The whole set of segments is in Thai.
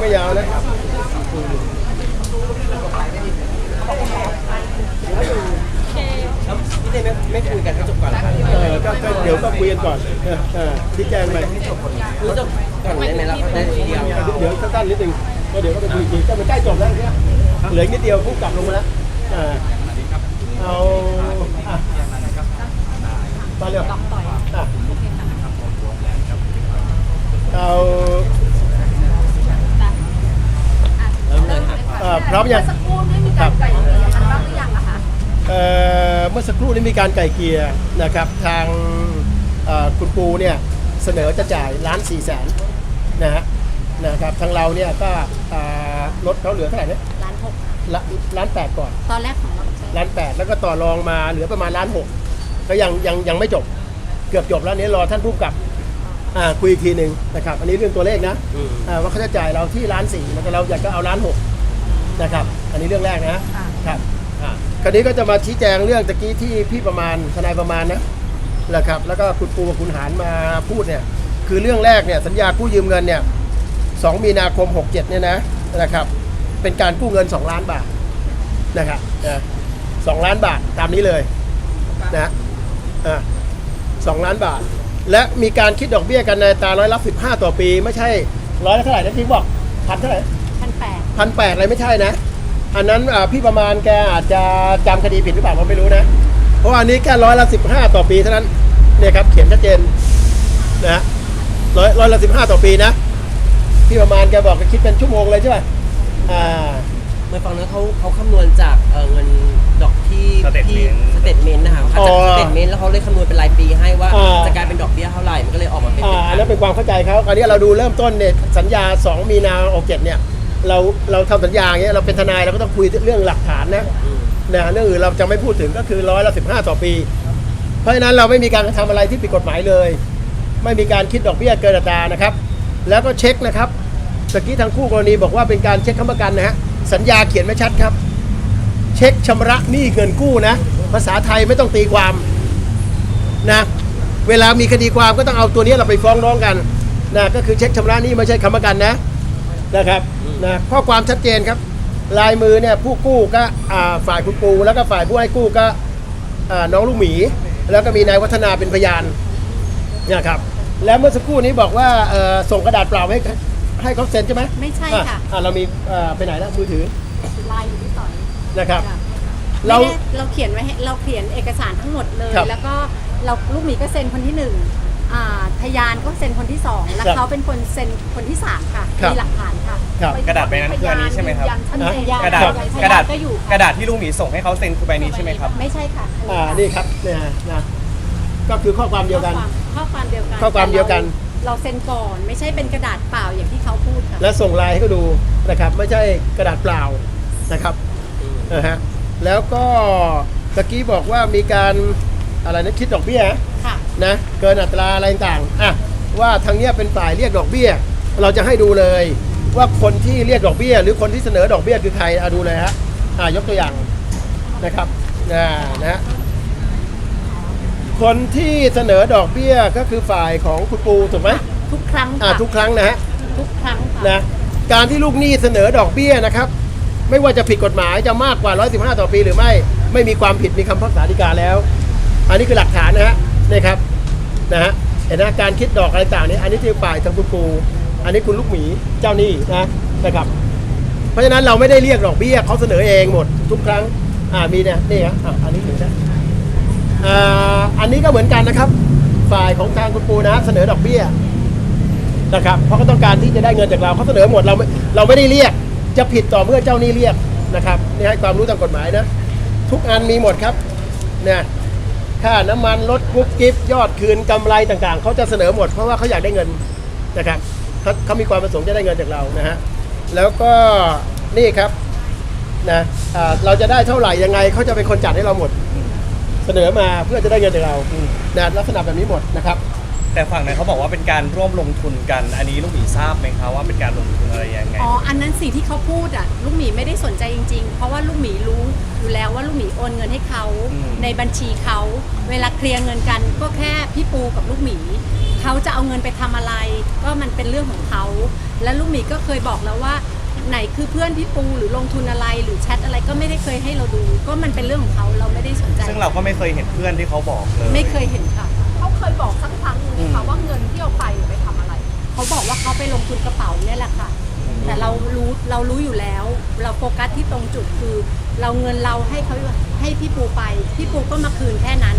ไม่ยาวนะพี่เต้ไม่ไม่คุยกันให้จบก่อนเหรอครับเออก็ก็เดี๋ยวก็คุยกันก่อนเออเออชี้แจงไปคุยจบก่อนได้ไหมล่ะได้ทีเดียวเดี๋ยวสั้นๆนิดนึงแล้วเดี๋ยวก็ไปคุยอีกทีก็มันใกล้จบแล้วเนี่ยเหลืออีกนิดเดียวพุ่งกลับลงมาแล้วอ่าเอาอะมาเร็วอะเอา เริ่มเลยครับ เอ่อ พร้อมยังสักครู่นี่มีการไก่เกลี่ยกันบ้างหรือยังอะคะเอ่อเมื่อสักครู่นี้มีการไก่เกลียร์นะครับทางเอ่อคุณปูเนี่ยเสนอจะจ่ายล้านสี่แสนนะฮะนะครับทางเราเนี่ยก็อ่าลดเขาเหลือเท่าไหร่เนี่ยล้านหกละล้านแปดก่อนตอนแรกของเราใช่ล้านแปดแล้วก็ต่อรองมาเหลือประมาณล้านหกก็ยังยังยังไม่จบเกือบจบแล้วนี้รอท่านผู้กำกับอ่าคุยอีกทีหนึ่งนะครับอันนี้เรื่องตัวเลขนะ อืม อ่าว่าเขาจะจ่ายเราที่ล้านสี่แต่เราอยากจะเอาล้านหก นะครับ อันนี้เรื่องแรกนะ ค่ะ ครับอ่าคราวนี้ก็จะมาชี้แจงเรื่องตะกี้ที่พี่ประมาณทนายประมาณนะแหละครับ แล้วก็คุณปูกับคุณหารมาพูดเนี่ย คือเรื่องแรกเนี่ยสัญญากู้ยืมเงินเนี่ย2มีนาคม 67เนี่ยนะนะครับ เป็นการกู้เงิน 2 ล้านบาทนะครับนะสองล้านบาทตามนี้เลยนะอ่าสองล้านบาท และมีการคิดดอกเบี้ยกันในอัตราร้อยละ15 ต่อปี ไม่ใช่ร้อยละเท่าไหร่นะที่บอกพันเท่าไหร่ พันแปดพันแปดอะไรไม่ใช่นะ อันนั้นอ่าพี่ประมาณแกอาจจะจำคดีผิดหรือเปล่าผมไม่รู้นะ เพราะว่าอันนี้แค่ร้อยละสิบห้าต่อปีเท่านั้นเนี่ยครับเขียนชัดเจนนะฮะร้อยร้อยละสิบห้าต่อปีนะพี่ประมาณแกบอกแกคิดเป็นชั่วโมงเลยใช่ไหมอ่าเมื่อฟังนั้นเขาเขาคำนวณจากเอ่อเงินดอกที่ Statement ที่สเตทเมนต์นะครับอ๋อจากสเตทเมนต์แล้วเขาเลยคำนวณเป็นรายปีให้ว่าอ่าจะกลายเป็นดอกเบี้ยเท่าไหร่มันก็เลยออกมาเป็นอ่าอันนั้นเป็นความเข้าใจเขาคราวนี้เราดูเริ่มต้นเนี่ยสัญญา 2 มีนาออกเจ็ดเนี่ย เราเราทำสัญญาอย่างเงี้ยเราเป็นทนายเราก็ต้องคุยเรื่องหลักฐานนะอืมนะเรื่องอื่นเราจะไม่พูดถึงก็คือร้อยละสิบห้าต่อปี เพราะฉะนั้นเราไม่มีการกระทำอะไรที่ผิดกฎหมายเลย ไม่มีการคิดดอกเบี้ยเกินอัตรานะครับ แล้วก็เช็คนะครับตะกี้ทางคู่กรณีบอกว่าเป็นการเช็คค้ำประกันนะฮะสัญญาเขียนไว้ชัดครับ เช็คชำระหนี้เงินกู้นะ ภาษาไทยไม่ต้องตีความนะเวลามีคดีความก็ต้องเอาตัวนี้เราไปฟ้องร้องกันนะก็คือเช็คชำระหนี้ไม่ใช่ค้ำประกันนะนะครับ นะข้อความชัดเจนครับ ลายมือเนี่ยผู้กู้ก็อ่าฝ่ายคุณปูแล้วก็ฝ่ายผู้ให้กู้ก็อ่าน้องลูกหมี แล้วก็มีนายวัฒนาเป็นพยานเนี่ยครับแล้วเมื่อสักครู่นี้บอกว่าเอ่อส่งกระดาษเปล่าให้ให้เขาเซ็นใช่ไหมไม่ใช่อะค่ะอะเรามีเอ่อไปไหนแล้วมือถือลายอยู่ที่ต่อยนะครับค่ะเราไม่ได้เราเขียนไว้ให้เราเขียนเอกสารทั้งหมดเลยครับแล้วก็เราลูกหมีก็เซ็นคนที่หนึ่ง อ่าพยานก็เซ็นคนที่สองแล้วครับเขาเป็นคนเซ็นคนที่สามค่ะครับมีหลักฐานค่ะครับกระดาษใบนั้นคืออันนี้ใช่ไหมครับพยานยืนยันชัดเจนกระดาษพยนกระดาษก็อยู่ค่กระดาษที่ลุงหมีส่งให้เขาเซ็นคือใบนี้ใช่ไหมครับ ไม่ใช่ค่ะอ่านี่ครับเนี่ยนะก็คือข้อความเดียวกัน ข้อความเดียวกันข้อความเดียวกันแต่เราเราเซ็นก่อนไม่ใช่เป็นกระดาษเปล่าอย่างที่เขาพูดค่ะ และส่งไลน์ให้เขาดูนะครับไม่ใช่กระดาษเปล่านะครับนะฮะแล้วก็ตะกี้บอกว่ามีการอะไรนะคิดดอกเบี้ยค่ะ นะเกินอัตราอะไรต่างๆอะว่าทางเนี้ยเป็นฝ่ายเรียกดอกเบี้ย เราจะให้ดูเลย ว่าคนที่เรียกดอกเบี้ย หรือคนที่เสนอดอกเบี้ยคือใครอะดูเลยฮะอะยกตัวอย่างนะครับนะนะฮะคนที่เสนอดอกเบี้ยก็คือฝ่ายของคุณปูถูกไหมทุกครั้งอะค่ะทุกครั้งนะฮะทุกครั้งค่ะนะการที่ลูกหนี้เสนอดอกเบี้ยนะครับ ไม่ว่าจะผิดกฎหมายจะมากกว่า 115 ต่อปีหรือไม่ ไม่มีความผิดมีคำพิพากษาฎีกาแล้ว อันนี้คือหลักฐานนะฮะนี่ครับ นะฮะเห็นนะการคิดดอกอะไรต่างนี้อันนี้ที่ฝ่ายทางคุณปูอันนี้คุณลูกหมีเจ้าหนี้นะนะครับ เพราะฉะนั้นเราไม่ได้เรียกดอกเบี้ยเขาเสนอเองหมดทุกครั้งอ่ามีเนี่ยนี่ครับอะอันนี้ถึงนะอ่าอันนี้ก็เหมือนกันนะครับ ฝ่ายของทางคุณปูนะ เสนอดอกเบี้ยนะครับ เพราะเขาต้องการที่จะได้เงินจากเราเขาเสนอหมดเราไม่เราไม่ได้เรียกจะผิดต่อเมื่อเจ้าหนี้เรียกนะครับนี่ให้ความรู้ทางกฎหมายนะ ทุกอันมีหมดครับเนี่ย ค่าน้ำมันลดกุ๊บกิ๊บยอดคืนกำไรต่างๆ เขาจะเสนอหมดเพราะว่าเขาอยากได้เงินนะครับเขาเขามีความประสงค์จะได้เงินจากเรานะฮะแล้วก็นี่ครับนะอ่าเราจะได้เท่าไหร่ยังไงเขาจะเป็นคนจัดให้เราหมด เสนอมาเพื่อจะได้เงินจากเรานะลักษณะแบบนี้หมดนะครับ แต่ฝั่งนั้นเขาบอกว่าเป็นการร่วมลงทุนกัน อันนี้ลูกหมีทราบไหมครับว่าเป็นการลงทุนอะไรยังไง อ๋อ อันนั้นสิ่งที่เขาพูดอะ ลูกหมีไม่ได้สนใจจริง ๆ เพราะว่าลูกหมีรู้อยู่แล้วว่าลูกหมีโอนเงินให้เขาอืม ในบัญชีเขา เวลาเคลียร์เงินกันก็แค่พี่ปูกับลูกหมี เขาจะเอาเงินไปทำอะไร ก็มันเป็นเรื่องของเขา และลูกหมีก็เคยบอกแล้วว่า ไหนคือเพื่อนพี่ปูหรือลงทุนอะไรหรือแชทอะไรก็ไม่ได้เคยให้เราดู ก็มันเป็นเรื่องของเขาเราไม่ได้สนใจ ซึ่งเราก็ไม่เคยเห็นเพื่อนที่เขาบอกเลย ไม่เคยเห็นค่ะเขาเคย บอกสักครั้งหนึงไหมคะว่าเงินที่เอาไปไปทำอะไร เขาบอกว่าเขาไปลงทุนกระเป๋าเนี่ยแหละค่ะ แต่เรารู้เรารู้อยู่แล้ว เราโฟกัสที่ตรงจุดคือ เราเงินเราให้เขาให้พี่ปูไปพี่ปูก็มาคืนแค่นั้น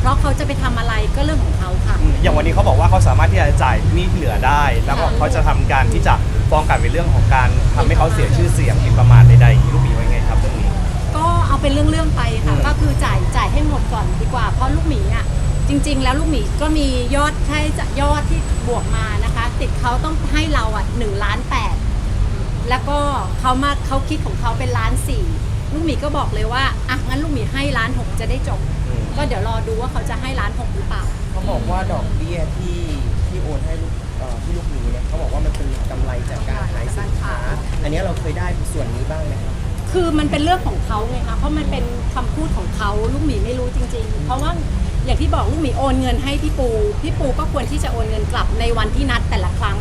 เพราะเขาจะไปทำอะไรก็เรื่องของเขาค่ะ อืมอย่างวันนี้เขาบอกว่าเขาสามารถที่จะจ่ายหนี้ที่เหลือได้ แล้วก็เขาจะทำการที่จะฟ้องกลับในเรื่องของการทำให้เขาเสียชื่อเสียงหมิ่นประมาทใดๆอย่างนี้ลูกหมีว่าไงครับเรื่องนี้ ก็เอาเป็นเรื่องๆไปค่ะ อืมก็คือจ่ายจ่ายให้หมดก่อนดีกว่า เพราะลูกหมีอะ จริง ๆ แล้วลูกหมีก็มียอดใช้จะยอดที่บวกมานะคะ ติดเขาต้องให้เราอะหนึ่งล้านแปดแล้วก็เขามาเขาคิดของเขาเป็นล้านสี่ลูกหมีก็บอกเลยว่าอะงั้นลูกหมีให้ล้านหกจะได้จบอืมก็เดี๋ยวรอดูว่าเขาจะให้ล้านหกหรือเปล่า เขาบอกว่าดอกเบี้ยที่ที่โอนให้ลูกเอ่อที่ลูกหมีเนี่ยเขาบอกว่ามันเป็นกำไรจากการขายสินค้า อันนี้เราเคยได้ส่วนนี้บ้างไหมครับ คือมันเป็นเรื่องของเขาไงคะเพราะมันเป็นคำพูดของเขาลูกหมีไม่รู้จริง ๆ เพราะว่า อย่างที่บอกลูกหมีโอนเงินให้พี่ปูพี่ปูก็ควรที่จะโอนเงินกลับในวันที่นัดแต่ละครั้ง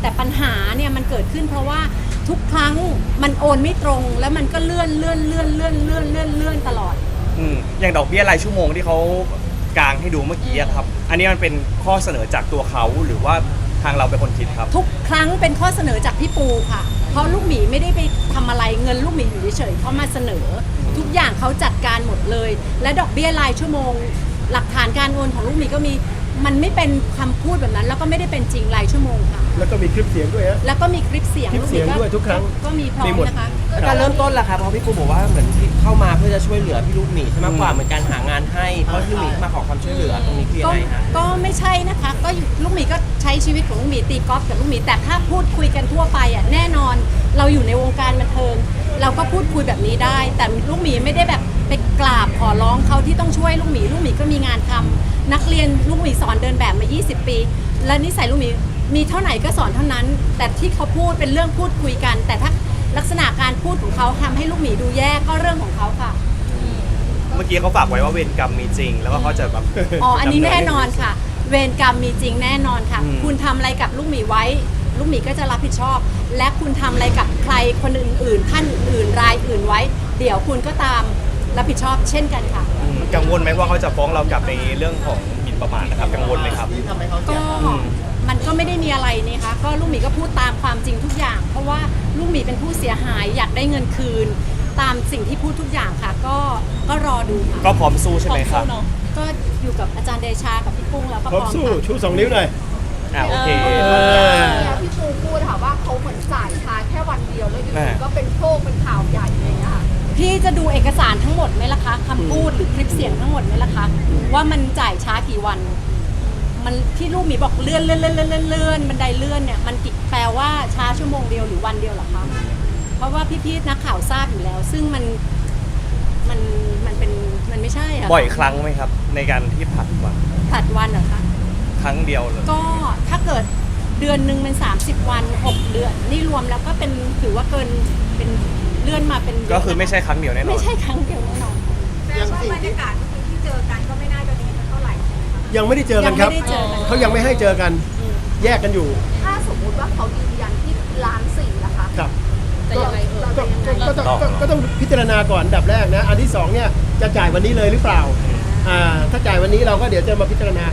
แต่ปัญหาเนี่ยมันเกิดขึ้นเพราะว่าทุกครั้งมันโอนไม่ตรง แล้วมันก็เลื่อนเลื่อนเลื่อนเลื่อนเลื่อนเลื่อนเลื่อนตลอด อืมอย่างดอกเบี้ยรายชั่วโมงที่เขากางให้ดูเมื่อกี้อะครับ อันนี้มันเป็นข้อเสนอจากตัวเขาหรือว่าทางเราเป็นคนคิดครับ ทุกครั้งเป็นข้อเสนอจากพี่ปูค่ะ เพราะลูกหมีไม่ได้ไปทำอะไรเงินลูกหมีอยู่เฉยๆเขามาเสนอ ทุกอย่างเขาจัดการหมดเลย และดอกเบี้ยรายชั่วโมง หลักฐานการโอนของลูกหมีก็มี มันไม่เป็นคำพูดแบบนั้น แล้วก็ไม่ได้เป็นจริงรายชั่วโมงค่ะ แล้วก็มีคลิปเสียงด้วยฮะ แล้วก็มีคลิปเสียงคลิปเสียงลูกหมีด้วยทุกครั้งก็มีพร้อมีมหมด นะคะ แล้วการเริ่มต้นล่ะครับเพราะพี่ปูบอกว่าเหมือนที่เข้ามาเพื่อจะช่วยเหลือพี่ลูกหมีใช่ไหมากกว่าเหมือนการหางานให้เพราะพี่ลูกหมีมาขอความช่วยเหลือตรงนี้คือยัก็งไงฮะ ก็ไม่ใช่นะคะ ก็อยู่ลูกหมีก็ ใช้ชีวิตของลูกหมีตีกอล์ฟกับลูกหมีแต่ถ้าพูดคุยกันทั่วไปอะแน่นอน เราอยู่ในวงการบันเทิง เราก็พูดคุยแบบนี้ได้ แต่ลูกหมีไม่ได้แบบไปกราบขอร้องเขาที่ต้องช่วยลูกหมีลูกหมีก็มีงานทำนักเรียนลูกหมีสอนเดินแบบมา 20 ปี และนิสัยลูกหมีมีเท่าไหร่ก็สอนเท่านั้น แต่ที่เขาพูดเป็นเรื่องพูดคุยกัน แต่ถ้าลักษณะการพูดของเขาทำให้ลูกหมีดูแย่ก็เรื่องของเขาค่ะ เมื่อกี้เขาฝากไว้ว่าเวรกรรมมีจริง แล้วก็เขาจะแบบอ๋ออันนี้ดำเแน่นอนค่ะ เวรกรรมมีจริงแน่นอนค่ะ อืม คุณทำอะไรกับลูกหมีไว้ ลูกหมีก็จะรับผิดชอบ และคุณทำอะไรกับใครคนอื่นๆท่านอื่นรายอื่นไว้ เดี๋ยวคุณก็ตามรับผิดชอบเช่นกันค่ะ อืมกังวลไหมว่าเขาจะฟ้องเรากลับในเรื่องของหมิ่นประมาทนะครับ กังวลไหมครับ ก็อืมมันก็ไม่ได้มีอะไรนี่คะก็ลูกหมีก็พูดตามความจริงทุกอย่าง เพราะว่าลูกหมีเป็นผู้เสียหายอยากได้เงินคืน ตามสิ่งที่พูดทุกอย่างค่ะ ก็ก็รอดูค่ะก็พร้อมสู้ใช่ไหมครับก็อยู่กับอาจารย์เดชากับพี่ปุ้งแล้วก็พร้อมพร้อมสู้ค่ะชูสองนิ้วหน่อย อ่าโอเค เออเนี่ยพี่ปูพูดค่ะว่าเขาเหมือนจ่ายช้าแค่วันเดียวแล้วอยู่แม่ๆก็เป็นโชคเป็นข่าวใหญ่อะไรอย่างเงี้ยค่ะ พี่จะดูเอกสารทั้งหมดไหมล่ะคะคำพูดหรือคลิปเสียงทั้งหมดไหมล่ะคะว่ามันจ่ายช้ากี่วัน มันที่ลูกหมีบอกเลื่อนเลื่อนเลื่อนเลื่อนเลื่อนเลื่อนบันไดเลื่อนเนี่ยมันกี่แปลว่าช้าชั่วโมงเดียวหรือวันเดียวเหรอคะเพ ราะว่าพี่ๆนักข่าวทราบอยู่แล้ว ซึ่งมันมันมันเป็นมันไม่ใช่อะบ่อยครั้งไหมครับ ในการที่ผัดวันผัดวันเหรอคะครั้งเดียวเลย ก็ถ้าเกิดเดือนหนึ่งเป็น30 วัน 6 เดือน นี่รวมแล้วก็เป็นถือว่าเกินเป็นเลื่อนมาเป็นเดืนก็คือไม่ใช่ครั้งเดียวแน่นอน ไม่ใช่ครั้งเดียวแน่นอนแม้ว่าบรรยากาศเมื่อกี้ที่เจอกันก็ไม่น่าจะดีสักเท่าไหร่ใช่ไหมคะยังไม่ได้เจอกันครับยังไม่ได้เจอกันเขายังไม่ให้เจอกันแยกกันอยู่ ถ้าสมมุติว่าเขายืนยันที่ล้านสี่นะคะ ครับ จะยังไงเออก็จะยังไงก็ก็ต้องก็ก็ต้องพิจารณาก่อนอันดับแรกนะ อันที่สองเนี่ยจะจ่ายวันนี้เลยหรือเปล่าอ่าถ้าจ่ายวันนี้เราก็เดี๋ยวจะมาพิจารณา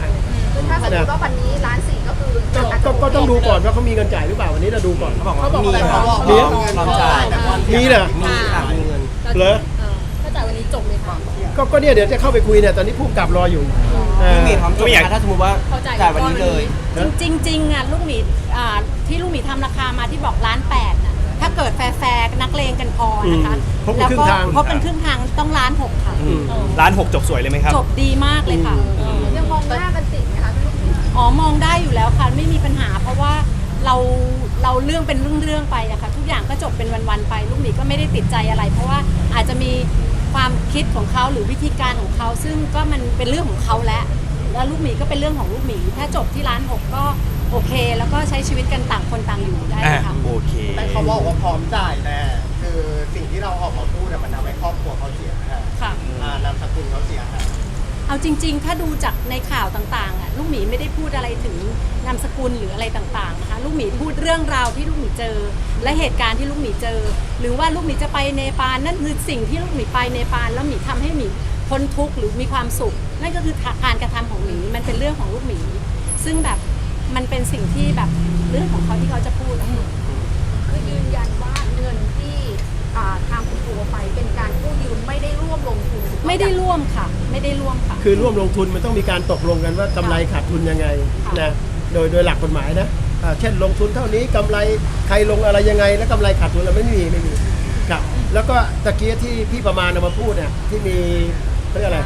คือถ้าสมมติว่าวันนี้ล้านสี่ก็คือก็ก็ก็ต้องดูก่อนว่าเขามีเงินจ่ายหรือเปล่าวันนี้เราดูก่อนเขาบอกว่าเขาบอกมีอะไรครับบอกมีพร้อมจ่ายมีเหรอ มีค่ะมีเงิน เหรอ ถ้าจ่ายวันนี้จบเลยค่ะ ก็ก็เนี่ยเดี๋ยวจะเข้าไปคุยเนี่ยตอนนี้ผู้กำกับรออยู่อ่า พี่หมีพร้อมจ่ายไม่อยากถ้าสมมติว่าจ่ายวันนี้เลย จริงจริงๆอะลูกหมีอ่าที่ลูกหมีทำราคามาที่บอกล้านแปดน่ะ ถ้าเกิดแฟร์ๆนักเลงกันพอนะคะอืมครบแล้วครึ่ก็งทางครบเป็นครึ่งทางต้องล้านหกค่ะ อืมร้านหกจบสวยเลยไหมครับ จบดีมากเลยค่ะ ยังมองหน้ากันติดไหมคะพี่ลูกหมีอ๋อมองได้อยู่แล้วค่ะไม่มีปัญหา เพราะว่าเราเราเรื่องเป็นเรื่องๆไปอะค่ะทุกอย่างก็จบเป็นวันๆไป ลูกหมีก็ไม่ได้ติดใจอะไร เพราะว่าอาจจะมีความคิดของเขาหรือวิธีการของเขาซึ่งก็มันเป็นเรื่องของเขาแล้วแล้วลูกหมีก็เป็นเรื่องของลูกหมี ถ้าจบที่ร้านหกก็ โอเค แล้วก็ใช้ชีวิตกันต่างคนต่างอยู่ได้อะค่ะ โอเค แต่เขาบอกว่าพร้อมจ่ายแต่คือสิ่งที่เราออกมาพูดอะมันทำให้ครอบครัวเขาเสียหายค่ะ อ่านามสกุลเขาเสียหาย เอาจริง ๆ ถ้าดูจากในข่าวต่างๆอะลูกหมีไม่ได้พูดอะไรถึงนามสกุลหรืออะไรต่างๆนะคะลูกหมีพูดเรื่องราวที่ลูกหมีเจอ และเหตุการณ์ที่ลูกหมีเจอ หรือว่าลูกหมีจะไปเนปาลนั่นคือสิ่งที่ลูกหมีไปเนปาลแล้วหมีทำให้หมีพ้นทุกข์หรือมีความสุข นั่นก็คือการกระทำของหมีมันเป็นเรื่องของลูกหมี ซึ่งแบบ มันเป็นสิ่งที่แบบเรื่องของเขาที่เขาจะพูดอะค่ะคือยืนยันว่าเงินที่อ่าทางคุณครูเอาไปเป็นการกู้ยืมไม่ได้ร่วมลงทุนไม่ได้ร่วมค่ะ ไม่ได้ร่วมค่ะ คือร่วมลงทุนมันต้องมีการตกลงกันว่ากำไรขาดทุนยังไงค่ะนะโดยโดยหลักกฎหมายนะอ่าเช่นลงทุนเท่านี้กำไรใครลงอะไรยังไง แล้วกำไรขาดทุนเราไม่มีไม่มีครับแล้วก็ตะกี้ที่พี่ประมาณเอามาพูดเนี่ยที่มีเขาเรียกอะไร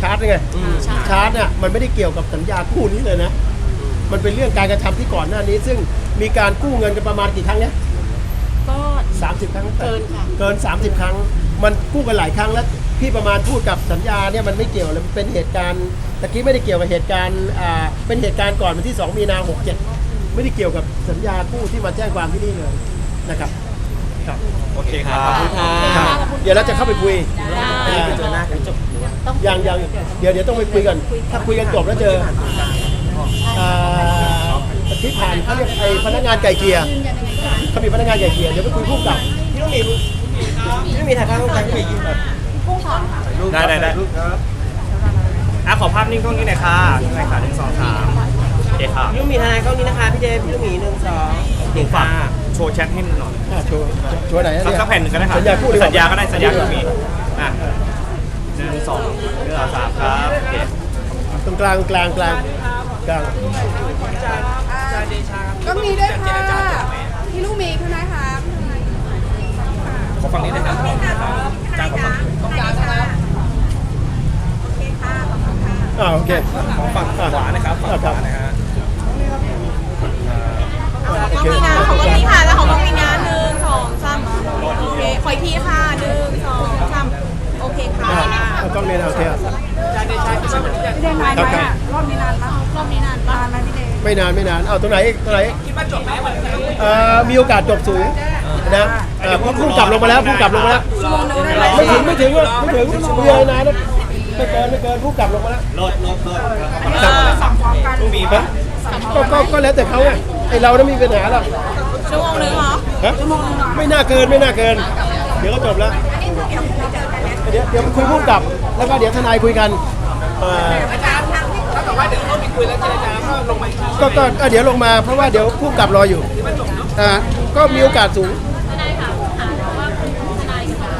ชาร์จไงใช่ชาร์จเนี่ยมันไม่ได้เกี่ยวกับสัญญากู้นี้เลยนะ มันเป็นเรื่องการกระทำที่ก่อนหน้านี้ ซึ่งมีการกู้เงินกันประมาณกี่ครั้งเนี่ยก็สามสิบครั้งเกินค่ะเกิน30ครั้ง มันกู้กันหลายครั้งแล้วพี่ประมาณพูดกับสัญญาเนี่ยมันไม่เกี่ยวเลยมันเป็นเหตุการณ์ตะกี้ไม่ได้เกี่ยวกับเหตุการณ์อ่าเป็นเหตุการณ์ก่อนวันที่2มีนา67ไม่ได้เกี่ยวกับสัญญากู้ที่มาแจ้งความที่นี่เลยนะครับครับโอเคครับขอบคุณค่ะครับเดี๋ยวเราจะเข้าไปคุยได้เจอหน้ากันจบต้องยังยังเดี๋ยวเดี๋ยวต้องไปคุยกัน ถ้าคุยกันจบแล้วเจอ อ่าที่ผ่านเขาเรียกไอ้พนักงานไก่เกลียร์เขามีพนักงานไก่เกลียร์เดี๋ยวไปคุยคู่กับพี่ลูกหมีพี่ลูกหมีถ่ายภาพร่วมกันพี่หมียิ้มแบบได้ได้ได้อะขอภาพนิ่งกล้องนี้หน่อยค่ะนี่หน่อยค่ะหนึ่งสองสามโอเคค่ะพี่ลูกหมีทนายกล้องนี้นะคะพี่เจพี่ลูกหมีหนึ่งสองหนึ่งฝาค่ะกโชว์แชทให้หน่อยอ่าโชว์โชว์ไหนอะสักเนี่ย สักแผ่นหนึ่งก็ได้ค่ะสัญญากู้ดีกว่า สัญญาก็ได้สัญญาก็มีอะหนึ่งสองหนึ่งสองสามครับโอเคตรงกลางกลางกลางกลาง กังก็มีด้วยค่ะพี่ลูกมีคุณนายคะขอฟังนี้หน่อยครับจางขอฟังต้องการค่ะโอเคค่ะขอบคุณค่ะอ่าโอเคขอฝั่งขวานะครับฝั่งขวานะฮะโอเคของก็มีค่ะแล้วของก็มีงานหนึ่งสองสามโอเคขออีกทีค่ะหนึ่งสองสามโอเคค่ะอ่าเอากล้องนี้นะโอเคอะพี่เดนนานครับไหมครับอะรอบนี้นานปะร อบนี้นานปะนานไหมพี่เดนไม่นานไม่นานเอาตรงไหนอีกตรงไหนคิดว่าจบไหมวันนี้มีโอกาสจบสูงนะเอ่อเพราะพุ่งกลับลงมาแล้วพุ่งกลับลงมาแล้วไม่ถึงไม่ถึงหรอกไม่ถึงมีอะไรนานนะไม่เกินไม่เกินพุ่งกลับลงมาแล้วรถรถรถครับลูกหมีฮะก็ก็ก็แล้วแต่เขาไงไอเราไม่มีปัญหาหรอกชั่วโมงนึงเหรอฮะไม่น่าเกินไม่น่าเกิน เดี๋ยวก็จบแล้วเดี๋ยวเดี๋ยวคุยพุ่งกลับ แล้วก็เดี๋ยวทนายคุยกันเอ่อก็ก็เอ่อเดี๋ยวลงมาเพราะว่าเดี๋ยวพุ่กลับรออยู่อ่าก็มีโอกาสสูง